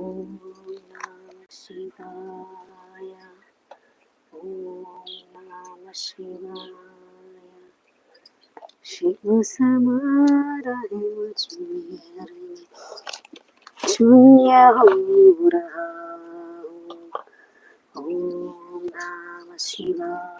Om Namah Shivaya. Om Namah Shivaya. Shiva Samara Deva Chumiri. Chunya Om Namah Shivaya.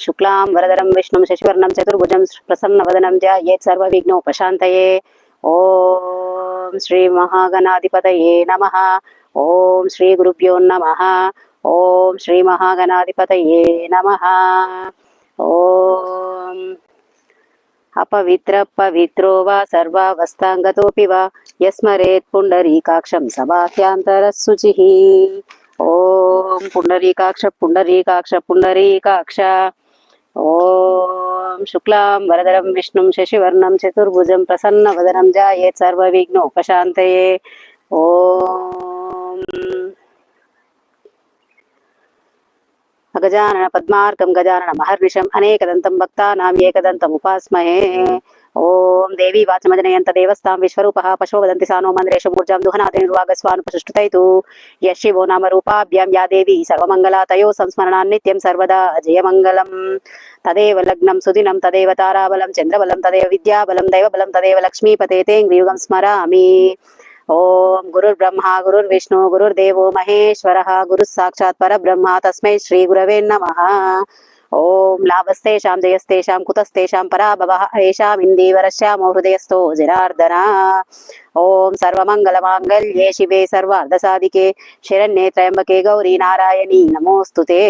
శుక్లాం వరదరం విష్ణుం శశివర్ణం చతుర్భుజం ప్రసన్నవదనం జాయేత్ సర్వవిఘ్నోపశాంతయే ఓం శ్రీ మహాగణాధిపతయే నమ ఓం శ్రీ గురుభ్యో నమ ఓం శ్రీ మహాగణాధిపతయే నమ ఓం అపవిత్ర పవిత్రో వా సర్వావస్థాంగతోపి వా యస్మరేత్ పుండరీకాక్షం సభాఖ్యాంతరశుచి ఓం పుండరీకాక్ష పుండరీకాక్ష పుండరీకాక్ష ॐ शुक्लां वरदरं विष्णुं शशिवर्णं चतुर्भुजं प्रसन्नवदनं जायेत् सर्वविघ्नोपशान्तये ॐ गजानन पद्मार्कं गजानन महर्निशम् अनेकदन्तं भक्तानाम् एकदन्तमुपास्महे ఓం దేవీ వాచమజనయంత దేవస్థాం విశ్వరూప పశో వదంతి సానో మందిరేషు మూర్జాం దుహనాథ నిర్వాగస్వానుపసుష్టుతైతు యశివో నామ రూపాభ్యాం యా దేవి సర్వమంగళా తయో సంస్మరణాన్ నిత్యం సర్వదా అజయమంగళం. తదేవ లగ్నం సుదినం తదేవ తారాబలం చంద్రబలం తదేవ విద్యాబలం దైవబలం తదేవ లక్ష్మీపతే తేంగ్రియుగం స్మరామి. ఓం గురుర్బ్రహ్మ గురుర్విష్ణు గురుర్దేవో మహేశ్వర గురు సాక్షాత్ పరబ్రహ్మ తస్మై శ్రీ గురవే నమ. ఓం లాభస్తేషాం జయస్తేషాం కుతస్తేషాం పరాభవः ఏషామిందీవరస్యామో హృదయస్థో జనార్దన ఓం సర్వమంగళమాంగళ్యే శివే సర్వార్ధసాధికే శరణ్యే త్రయంబకే గౌరీ నారాయణీ నమోస్తుతే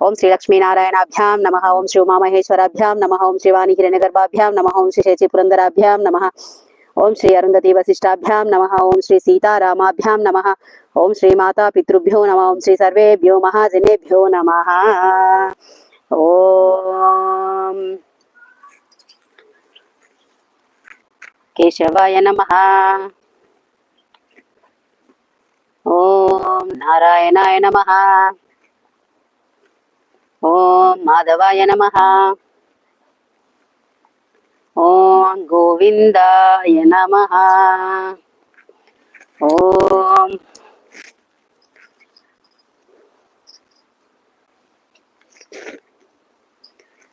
ఓం శ్రీ లక్ష్మీనారాయణాభ్యాం నమ ఓం శ్రీ ఉమామహేశ్వరాభ్యాం నమ ఓం శ్రీవాణి హిరణ్యగర్భాభ్యాం నమ ఓం శ్రీ శేచి పురందరాభ్యాం నమ ఓం శ్రీ అరుంధతి వశిష్టాభ్యాం నమ ఓం శ్రీ సీతారామాభ్యాం నమ ఓం శ్రీ మాతా పితృభ్యో నమ ఓం శ్రీ సర్వేభ్యో మహాజనేభ్యో నమ ఓం కేశవాయ నమ ఓం నారాయణాయ నమ ఓం మాధవాయ నమ ఓం గోవిందాయ నమ ఓం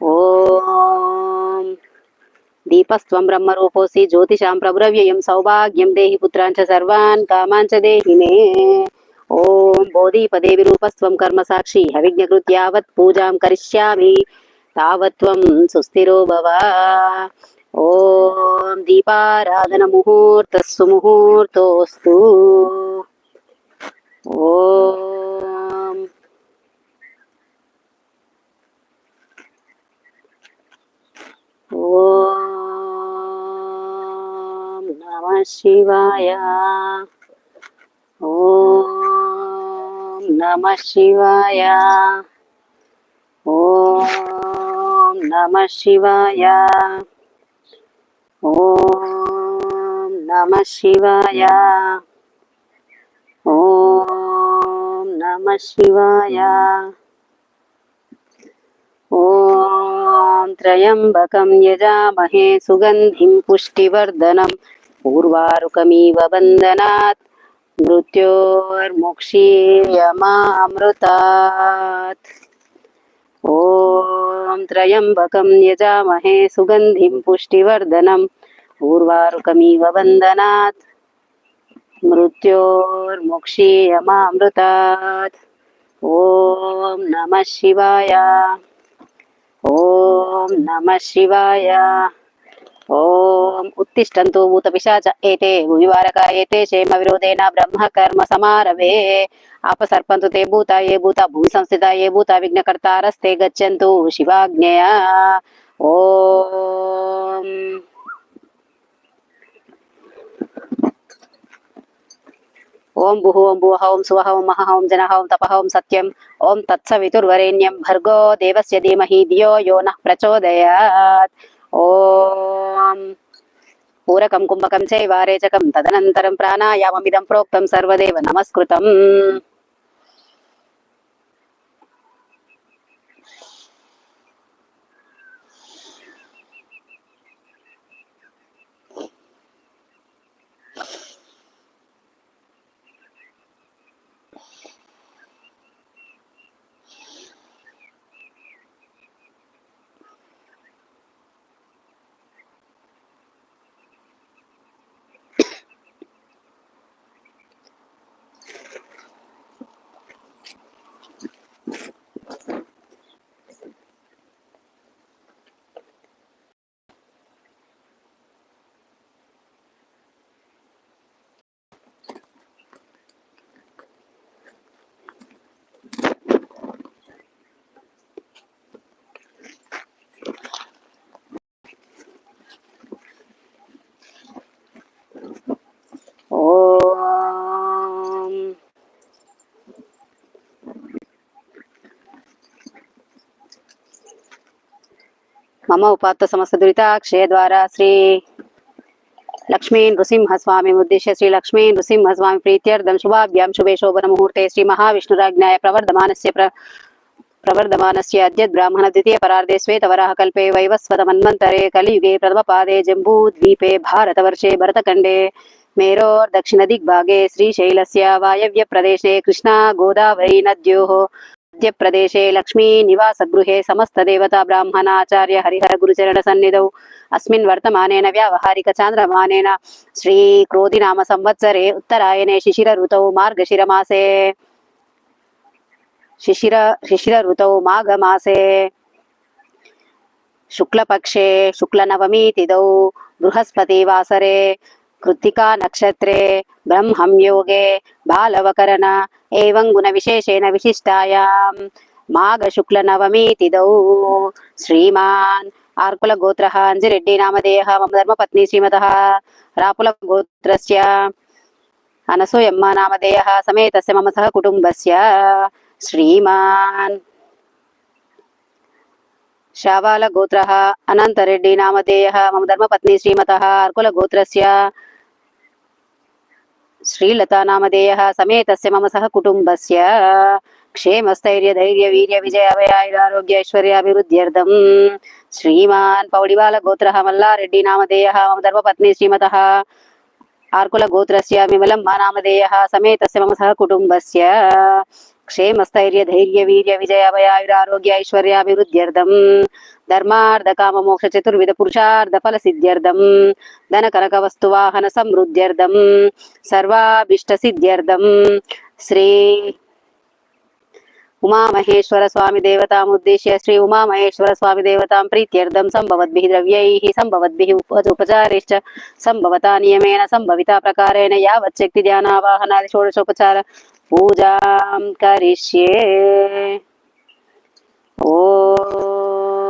ఓం. దీపస్వం బ్రహ్మరూపోసి జ్యోతిషాం ప్రభురవ్యయం సౌభాగ్యం దేహి పుత్రాంచ సర్వాన్ కామాంచ దేహినే. ఓం బోధీపదేవి రూపస్వం కర్మ సాక్షి హవిజ్ఞకృత్ యావత్ పూజాం కరిష్యామి. తావత్వం సుస్థిరో భవ. ఓం దీపారాధన ముహూర్త సుముహూర్తోస్తు ఓ ఓం నమ శివాయ ఓం నమ శివాయ ఓం నమ శివాయ ఓం నమ శివాయ ఓం నమ శివాయ ॐ त्र्यम्बकं यजामहे सुगन्धिं पुष्टिवर्धनम् पूर्वारुकमिव बन्धनात् मृत्योर्मुक्षीयमामृतात्। ॐ त्र्यम्बकं यजामहे, सुगन्धिं पुष्टिवर्धनम् ऊर्वारुकमिव वन्दनात् मृत्योर्मुक्षीयमामृतात्। ॐ नमः शिवाय, ॐ नमः शिवाय। ओम उत्तिष्ठन्तु भूत पिशाच एते भूमिवारका एते क्षेम विरोधेन ब्रह्म कर्म समारवे अपसर्पन्तु ते भूता, ये भूता भूमि संस्थिता ये भूता विघ्नकर्तारस्ते गच्छन्तु शिवाज्ञया। ओम। ओम भूहु ओम भूह ओम सुवह ओम मह, ओम जनह ओम तपह ओम सत्यम। ओम तत्सवितुर्वरेण्यम। भर्गो देवस्य धीमहि धियो यो नः प्रचोदयात्। ओम। పూరకం కుంభకం చైవారేచకం తదనంతరం ప్రాణాయామమిదం ప్రోక్తం సర్వదేవ నమస్కృతం ఓం మమ ఉపాత్త సమస్త దురితాక్షయ ద్వారా శ్రీ లక్ష్మీ నృసింహస్వామి ఉద్దేశ్య శ్రీ లక్ష్మీ నృసింహస్వామి ప్రీత్యర్థం శుభాభ్యాం శుభే శోభన ముహూర్తే శ్రీ మహావిష్ణురాజ్ఞాయ ప్రవర్ధమానస్య ప్ర ప్రవర్ధమానస్య అద్యత్ బ్రాహ్మణ ద్వితీయ పరార్ధే శ్వేతవరాహ కల్పే వైవస్వత మన్వంతరే కలియుగే ప్రథమ పాదే జంబూ ద్వీపే భారతవర్షే భరతఖండే మేరోర్ దక్షిణ దిగ్భాగే శ్రీశైలస్య వాయవ్య ప్రదేశే కృష్ణా గోదావరీ నద్యోః मध्यप्रदेशे लक्ष्मी निवासगृहे समस्तदेवता ब्राह्मणाचार्य हरिहर गुरुचरणसन्निधौ अस्मिन् वर्तमानेन व्यावहारिक चान्द्रमानेन श्रीक्रोधिनाम संवत्सरे उत्तरायणे शिशिरऋतौ मार्गशिरमासे शिशिर शिशिरऋतौ माघमासे शुक्लपक्षे కృత్తికా నక్షత్రే బ్రహ్మం యోగే బాలవకరణ ఏం గుణ విశేషేణ విశిష్టాయాం మాఘ శుక్ల నవమీతి దౌ శ్రీమాన్ ఆర్కుల గోత్ర అంజిరెడ్డి నామదేహ మమ ధర్మపత్ని శ్రీమత రాపుల గోత్రస్య అనసూయమ్మ నామధేయ సమేత మమ సహ కుటుంబస్ శ్రీమాన్ శావాల గోత్ర అనంతరెడ్డి నామదేయ మమ ధర్మపత్ని శ్రీమత ఆర్కుల గోత్రస్య శ్రీలతానామధేయ సమేతస్య మమ సహ కుటుంబస్య క్షేమస్థైర్య ధైర్య వీర్య విజయ అభయాయురారోగ్యైశ్వర్యాభివృద్ధ్యర్థం శ్రీమాన్ పౌడిబాల గోత్ర మల్లారెడ్డి నామధేయ మమ ధర్మపత్ని శ్రీమత ఆర్కుల గోత్రస్య విమలం మా నామధేయ సమేతస్య మమ సహ కుటుంబస్య క్షేమ స్థైర్య ధైర్య వీర్య విజయ ఆరోగ్య ఐశ్వర్య అభివృద్ధ్యర్థం ధర్మార్థ కామ మోక్ష చతుర్విధ పురుషార్థ ఫల సిద్ధ్యర్థం. ధన కనక వస్తు వాహన సమృద్ధ్యర్థం. సర్వాభిష్ట సిద్ధ్యర్థం. శ్రీ ఉమామహేశ్వర స్వామి దేవతాముద్దేశ్య శ్రీ ఉమామహేశ్వర స్వామి దేవతాం ప్రీత్యర్థం. సంభవద్భి ద్రవ్యై సంభవద్భి ఉపచారైశ్చ. సంభవత నియమేన సంభవిత ప్రకారేణ యావచ్చక్తి ధ్యానావాహనాది షోడశోపచార पूजां करिष्ये। ॐ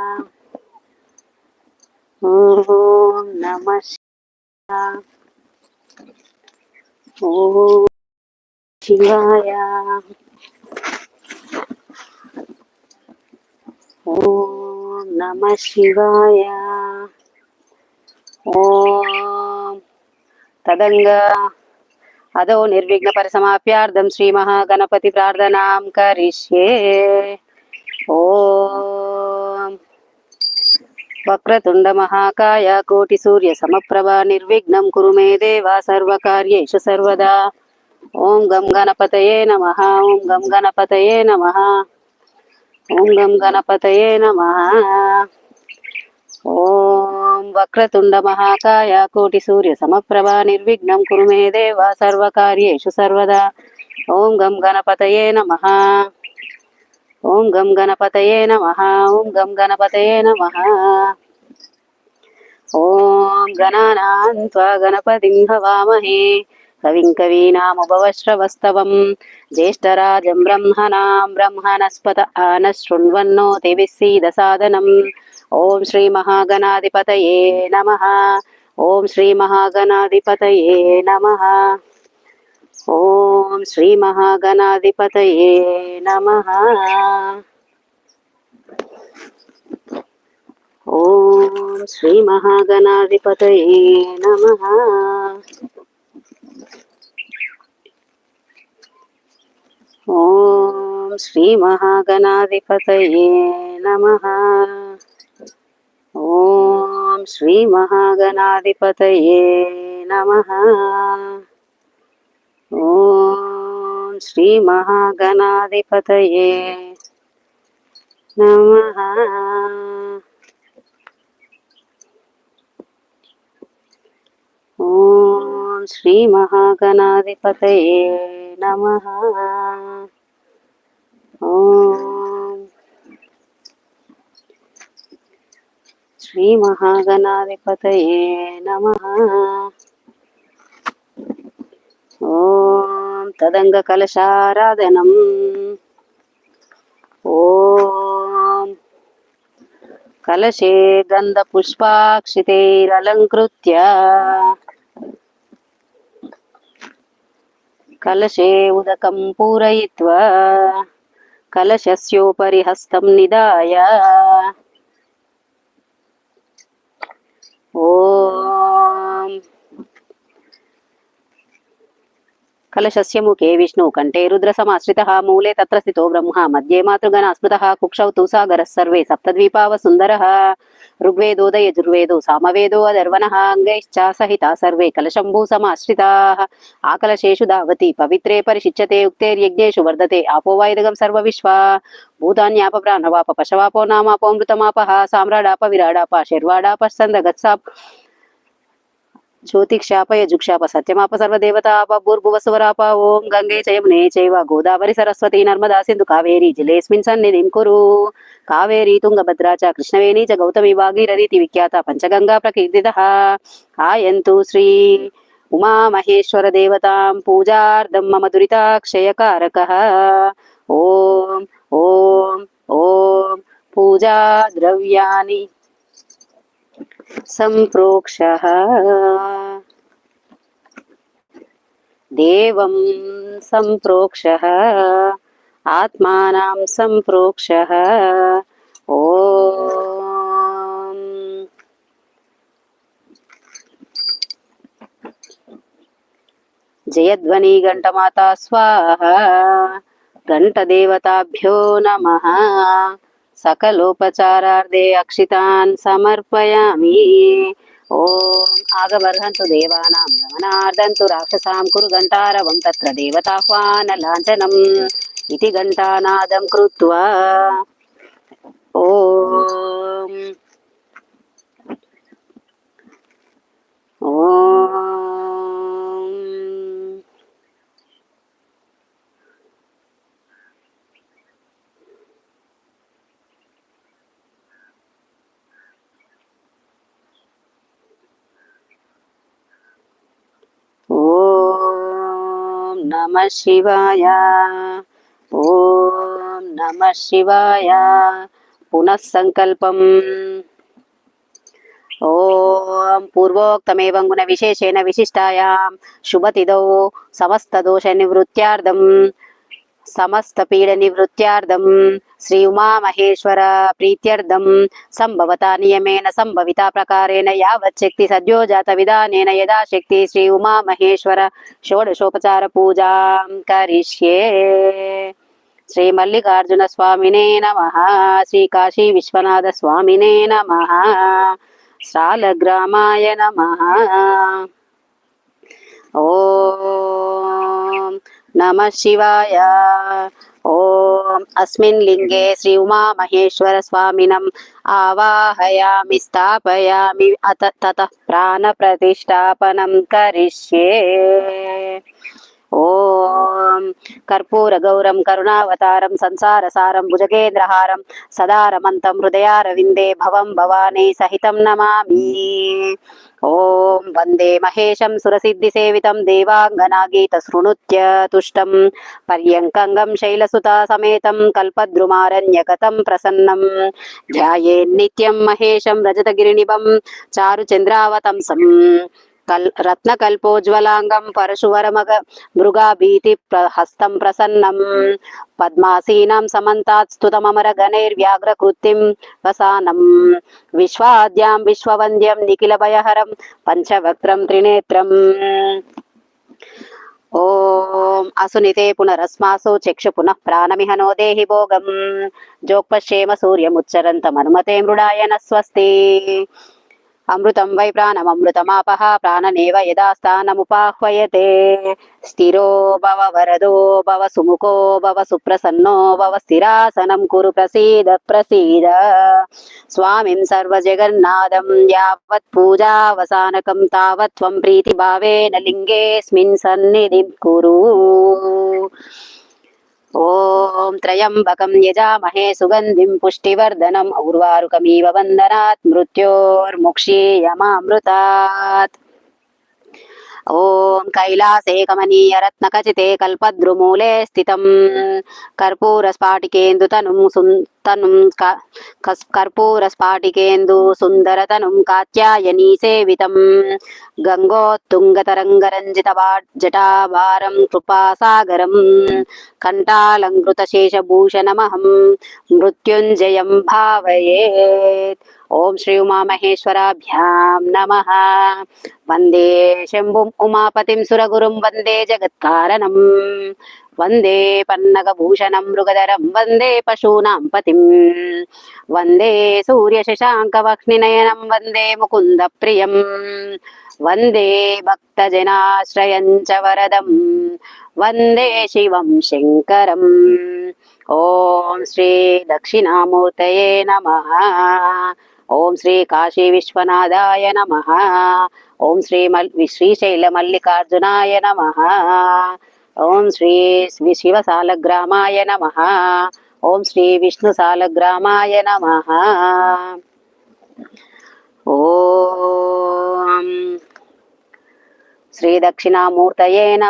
ఓం నమ శివాయ. ఓం శివాయ. ఓం నమ శివాయ. ఓం తదంగా. అదో నిర్విఘ్న పరిసమాప్యార్థం శ్రీ మహాగణపతి ప్రార్థనాం కరిష్యే. ఓం వక్రతుండ మహాకాయ కోటి సూర్య సమప్రభ నిర్విఘ్నం కురు మే దేవ సర్వకార్యేషు సర్వదా. ఓం గం గణపతయే నమ ఓం గం గణపతయే నమ ఓం గం గణపతయే నమ. ఓం వక్రతుండ మహాకాయ కోటి సూర్య సమప్రభ నిర్విఘ్నం కురు మే దేవ సర్వకార్యేషు సర్వదా. ఓం గం గణపతయే నమ. ఓం గం గణపతయే నమ ఓం గం గణపతయే నమ. ఓం గణానాం త్వా గణపతిం హవామహే కవిం కవీనాముపవశ్రవస్తవం. జ్యేష్ఠరాజం బ్రహ్మణాం బ్రహ్మణస్పత ఆన శృణ్వన్నోతి విసీద సాదనం ఓం శ్రీ మహాగణాధిపతయే నమ ఓం శ్రీ మహాగణాధిపతయే నమ. ఓం శ్రీ మహాగణాధిపతయే నమ. ఓం శ్రీ మహాగణాధిపతయే నమ. ఓం శ్రీ మహాగణాధిపతయే నమ. ఓం శ్రీ మహాగణాధిపతయే నమ. ఓం శ్రీ మహాగణాధిపతయే నమ. ఓం శ్రీ మహాగణాధిపతయే నమ. ఓం శ్రీ మహాగణాధిపతయే నమ. तदङ्गकलशाराधनम् ॐ कलशे गन्धपुष्पाक्षितैरलङ्कृत्य कलशे उदकं पूरयित्वा कलशस्योपरि हस्तं निदाय ॐ కలశస్యము కే విష్ణు కంటే రుద్ర సమాశ్రిత మూలే తత్ర స్థితో బ్రహ్మ. మధ్యే మాతృగణ స్మృత కుక్షౌ తు సాగర సర్వే సప్తద్వీపావ సుందర. ఋగ్వేదోదయ యజుర్వేదో సామవేదో అదర్వణ అంగైశ్చ సహిత సర్వే కలశంభూ సమాశ్రితా. ఆకలశేషు దావతి పవిత్రే పరిశిచ్యతే ఉక్తేర్యజ్ఞేషు వర్ధతే ఆపోవాయుదగం సర్వ విశ్వ భూతాన్యాప ప్రాణవాప పశవాపో నామాపోమృతమాప సామ్రాడాప విరాడాప శర్వాడాప సందగత్సాప్ జ్యోతిక్షాప యజుక్షాప సత్యమాప సర్వదేవతాప భూర్భువసువరాప ఓం గంగే చయమునే చైవ గోదావరి సరస్వతి నర్మదా సింధు కావేరి జిలేస్మిన్ సన్నిధిం కురు. కావేరీ తుంగభద్రా చ కృష్ణవేణీ చ గౌతమి భాగీరథీతి విఖ్యాత పంచగంగా ప్రకీర్తిత. ఆయంతు శ్రీ ఉమామహేశ్వర దేవతాం పూజార్థం మమ దురితాక్షయకారక. ఓం ఓం ఓం పూజా ద్రవ్యాని सम्प्रोक्षः देवं सम्प्रोक्षः आत्मानां सम्प्रोक्षः ॐ జయధ్వని ఘంటమాతా స్వాహ ఘంటదేవతాభ్యో నమ सकलोपचारार्धे अक्षितान् समर्पयामि ॐ आगबर्हन्तु देवानां गमनार्दन्तु राक्षसां कुरु घण्टारवं तत्र देवताह्वानलाञ्छनम् इति घण्टानादं कृत्वा ॐ నమ శివాయ ఓం నమ శివాయ పునఃసంకల్పం ఓం పూర్వోక్తమేవం గుణ విశేషేణ విశిష్టాయాం శుభతిథౌ సమస్తదోష నివృత్యార్థం సమస్త పీడ నివృత్త్యార్థం. శ్రీ ఉమామహేశ్వర ప్రీత్యర్థం. సంభవత నియమేన సంభవిత ప్రకారేణ యావచ్చక్తి సద్యోజాత విధానేన యథాశక్తి శ్రీ ఉమామహేశ్వర. షోడశోపచార పూజాం కరిష్యే. శ్రీ మల్లికార్జున స్వామినే నమ. శ్రీ కాశీ విశ్వనాథ స్వామినే నమ. శాలగ్రామాయ నమ. ఓ నమ శివాయ ఓం అస్మిన్ లింగే శ్రీ ఉమామహేశ్వర స్వామినం ఆవాహయామి స్థాపయామి అత తత ప్రాణ ప్రతిష్టాపనం కరిష్యే ఓం కర్పూర గౌరం కరుణావతారం సంసారసారం భుజగేంద్రహారం సదారమంతం హృదయారవిందే భవం భవానీ సహితం నమామి ఓం వందే మహేశం సురసిద్ధి సేవితం దేవాంగనాగీత శృణుత్య తుష్టం. పర్యంకంగం శైలసుత సమేతం కల్పద్రుమారణ్యకతం ప్రసన్నం. ధ్యాయే నిత్యం మహేశం రజతగిరినిభం చారు చంద్రావతంసం కల్ రత్నకల్పోజ్వలాంగం పరశువరమగ మృగాభీతి ప్ర హస్తం ప్రసన్నం. పద్మాసీనాం సమంతాత్ స్తుతమర గణైర్వ్యాఘ్రకృత్తిం వసానం. విశ్వాద్యాం విశ్వవంద్యం నిఖిల భయహరం పంచవక్రం త్రినేత్రం. ఓం అసునితే పునరస్మాసు చక్షు పునః ప్రాణమిహనో దేహి భోగం. జోక్పశ్యేమ సూర్యముచ్చరంతమనుమతే మృడాయన స్వస్తి. అమృతం వై ప్రాణమమృతమాపహ ప్రాణనేవ యదాస్థానముపాహ్వయతే స్థిరో భవ వరదో భవ సుముఖో భవ సుప్రసన్నో భవ స్థిరాసనం కురు ప్రసీద ప్రసీద. స్వామిం సర్వజగన్నాథం యావత్ పూజావసానకం తావత్ త్వం ప్రీతిభావేన లింగేస్మిన్ సన్నిధిం కురు. ఓం త్రయంబకం యజామహే సుగంధిం పుష్టివర్ధనం. ఔర్వారుకమీవ వందనాత్ మృత్యోర్ముక్షీయమామృతాత్. ఓం కైలాసే కమనీయ రత్న ఖచితే కల్పద్రుమూలే స్థితం. కర్పూర స్ఫాటికేందు తనుం సున్ కర్పూర స్ఫాటికేందు సుందర తనుం కాత్యాయనీ సేవితం గంగోత్తుంగతరంగరంజిత జటాభారం కృపాసాగరం. కంఠాలంకృత శేషభూషణమహం మృత్యుంజయం భావయేత్. ఓం శ్రీ ఉమామహేశ్వరాభ్యాం నమ. వందే శంభుం ఉమాపతిం సురగురుం వందే జగత్కారణం. వందే పన్నగభూషణం మృగధరం వందే పశూనాం పతిం. వందే సూర్యశశాంకవక్నినయనం వందే ముకుంద ప్రియం వందే భక్తజనాశ్రయం చ వరదం. వందే శివం శంకరం. ఓం శ్రీ దక్షిణామూర్తయే నమ. ఓం శ్రీ కాశీ విశ్వనాథాయ నమ. ఓం శ్రీ మల్ శ్రీశైల మల్లికార్జునాయ నమ. ఓం శ్రీ శివ సాలగ్రామాయ నమ. ఓం శ్రీ విష్ణు సాలగ్రామాయ నమ. ఓం శ్రీ దక్షిణామూర్తయే నమ.